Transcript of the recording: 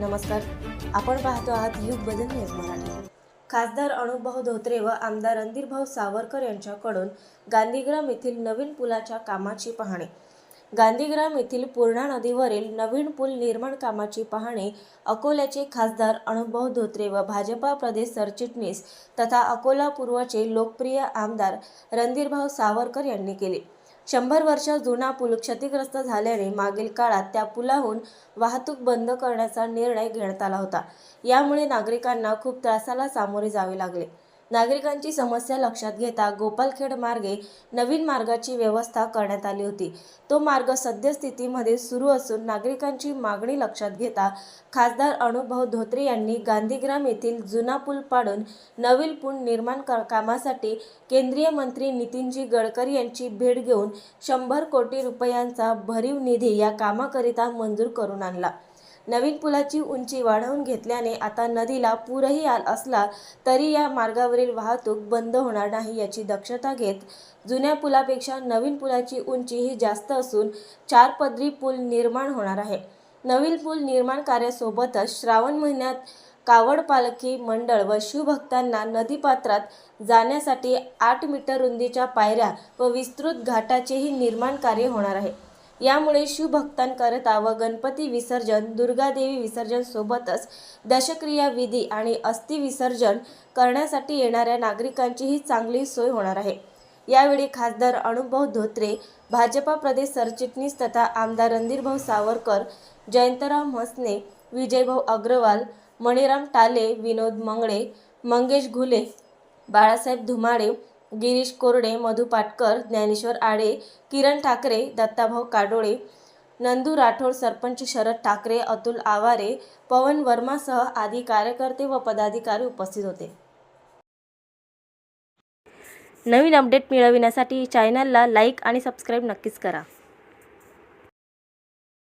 नमस्कार. आपण पाहतो आहात युग बदल न्यूज मराठी. खासदार अनुभव धोत्रे व आमदार रणधीरभाऊ सावरकर यांच्याकडून गांधीग्राम येथील नवीन पुलाच्या कामाची पाहणी. गांधीग्राम येथील पूर्णा नदीवरील नवीन पूल निर्माण कामाची पाहणी अकोल्याचे खासदार अनुभव धोत्रे व भाजपा प्रदेश सरचिटणीस तथा अकोला पूर्वचे लोकप्रिय आमदार रणधीरभाऊ सावरकर यांनी केली. शंभर वर्ष जुना पूल क्षतिग्रस्त झाल्याने मागील काळात त्या पुलाहून वाहतूक बंद करण्याचा निर्णय घेण्यात आला होता. यामुळे नागरिकांना खूप त्रासाला सामोरे जावे लागले. नागरिकांची समस्या लक्षात घेता गोपालखेड मार्गे नवीन मार्गाची व्यवस्था करण्यात आली होती. तो मार्ग सद्यस्थितीमध्ये सुरू असून नागरिकांची मागणी लक्षात घेता खासदार अनुभव धोत्रे यांनी गांधीग्राम येथील जुना पूल पाडून नवीन पूल निर्माण कामासाठी केंद्रीय मंत्री नितीनजी गडकरी यांची भेट घेऊन शंभर कोटी रुपयांचा भरीव निधी या कामाकरिता मंजूर करून आणला. नवीन पुलाची उंची वाढवून घेतल्याने आता नदीला पूरही आला असला तरी या मार्गावरील वाहतूक बंद होणार नाही याची दक्षता घेत जुन्या पुलापेक्षा नवीन पुलाची उंची ही जास्त असून चार पदरी पूल निर्माण होणार आहे. नवीन पूल निर्माण कार्यासोबतच श्रावण महिन्यात कावड पालखी मंडळ व शिवभक्तांना नदीपात्रात जाण्यासाठी आठ मीटर रुंदीच्या पायऱ्या व विस्तृत घाटाचेही निर्माण कार्य होणार आहे. यामुळे शिवभक्तांकरता व गणपती विसर्जन दुर्गादेवी विसर्जन सोबतच दशक्रिया विधी आणि अस्थि विसर्जन करण्यासाठी येणाऱ्या नागरिकांचीही चांगली सोय होणार आहे. यावेळी खासदार अनुभव धोत्रे भाजपा प्रदेश सरचिटणीस तथा आमदार रणधीरभाऊ सावरकर जयंतराव म्हसने विजयभाऊ अग्रवाल मणिराम टाले विनोद मंगळे मंगेश घुले बाळासाहेब धुमाळे गिरीश कोरडे मधु पाटकर ज्ञानेश्वर आडे किरण ठाकरे दत्ताभाऊ काडोळे नंदू राठोड सरपंच शरद ठाकरे अतुल आवारे पवन वर्मासह आदी कार्यकर्ते व पदाधिकारी उपस्थित होते. नवीन अपडेट मिळविण्यासाठी चॅनलला लाईक आणि सबस्क्राईब नक्कीच करा.